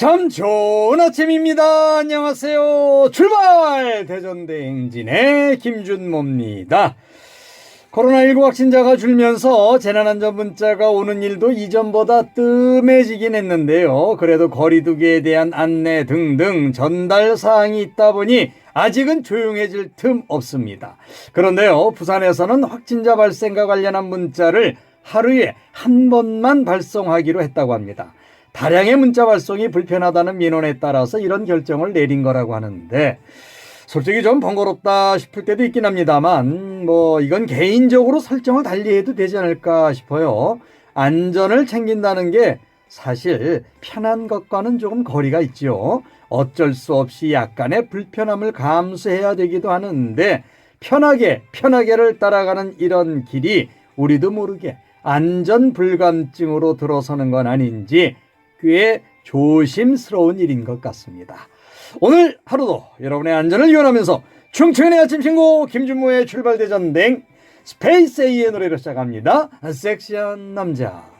참 좋은 아침입니다. 안녕하세요. 출발! 대전대행진의 김준모입니다. 코로나19 확진자가 줄면서 재난안전 문자가 오는 일도 이전보다 뜸해지긴 했는데요. 그래도 거리두기에 대한 안내 등등 전달 사항이 있다 보니 아직은 조용해질 틈 없습니다. 그런데요, 부산에서는 확진자 발생과 관련한 문자를 하루에 한 번만 발송하기로 했다고 합니다. 다량의 문자 발송이 불편하다는 민원에 따라서 이런 결정을 내린 거라고 하는데 솔직히 좀 번거롭다 싶을 때도 있긴 합니다만 뭐 이건 개인적으로 설정을 달리해도 되지 않을까 싶어요. 안전을 챙긴다는 게 사실 편한 것과는 조금 거리가 있지요. 어쩔 수 없이 약간의 불편함을 감수해야 되기도 하는데 편하게 편하게를 따라가는 이런 길이 우리도 모르게 안전 불감증으로 들어서는 건 아닌지 꽤 조심스러운 일인 것 같습니다. 오늘 하루도 여러분의 안전을 위원하면서 충청의 아침 신고 김준모의 출발대전 댕 스페이스 A의 노래로 시작합니다. 섹시한 남자.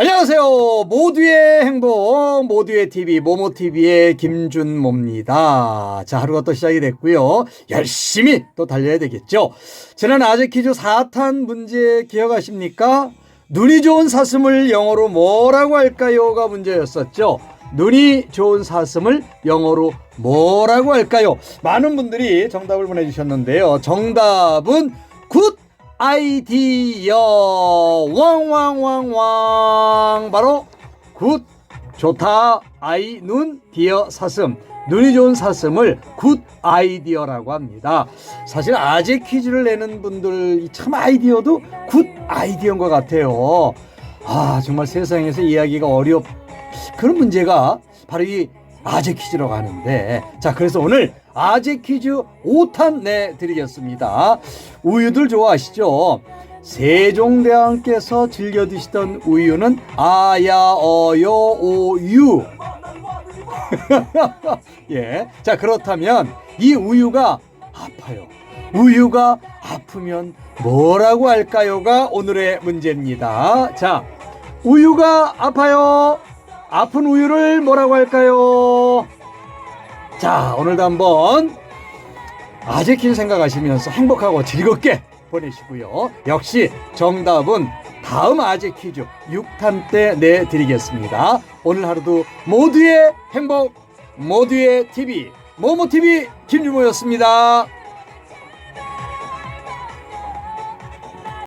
안녕하세요. 모두의 행복, 모두의 TV, 모모TV의 김준모입니다. 자, 하루가 또 시작이 됐고요. 열심히 또 달려야 되겠죠. 지난 아재 퀴즈 4탄 문제 기억하십니까? 눈이 좋은 사슴을 영어로 뭐라고 할까요?가 문제였었죠. 눈이 좋은 사슴을 영어로 뭐라고 할까요? 많은 분들이 정답을 보내주셨는데요. 정답은 굿 아이디어 왕왕왕왕 바로 굿 좋다 아이 눈 디어 사슴 눈이 좋은 사슴을 굿 아이디어라고 합니다. 사실 아재 퀴즈를 내는 분들 참 아이디어도 굿 아이디어인 것 같아요. 아 정말 세상에서 이야기가 어렵 그런 문제가 바로 이 아재 퀴즈라고 하는데. 자 그래서 오늘 아재 퀴즈 5탄 내드리겠습니다. 우유들 좋아하시죠? 세종대왕께서 즐겨 드시던 우유는 아야 어여 오유. 예. 자 그렇다면 이 우유가 아파요. 우유가 아프면 뭐라고 할까요가 오늘의 문제입니다. 자 우유가 아파요 아픈 우유를 뭐라고 할까요? 자, 오늘도 한번 아재 퀴즈 생각하시면서 행복하고 즐겁게 보내시고요. 역시 정답은 다음 아재 퀴즈 6탄 때 내드리겠습니다. 오늘 하루도 모두의 행복, 모두의 TV, 모모TV 김유모였습니다.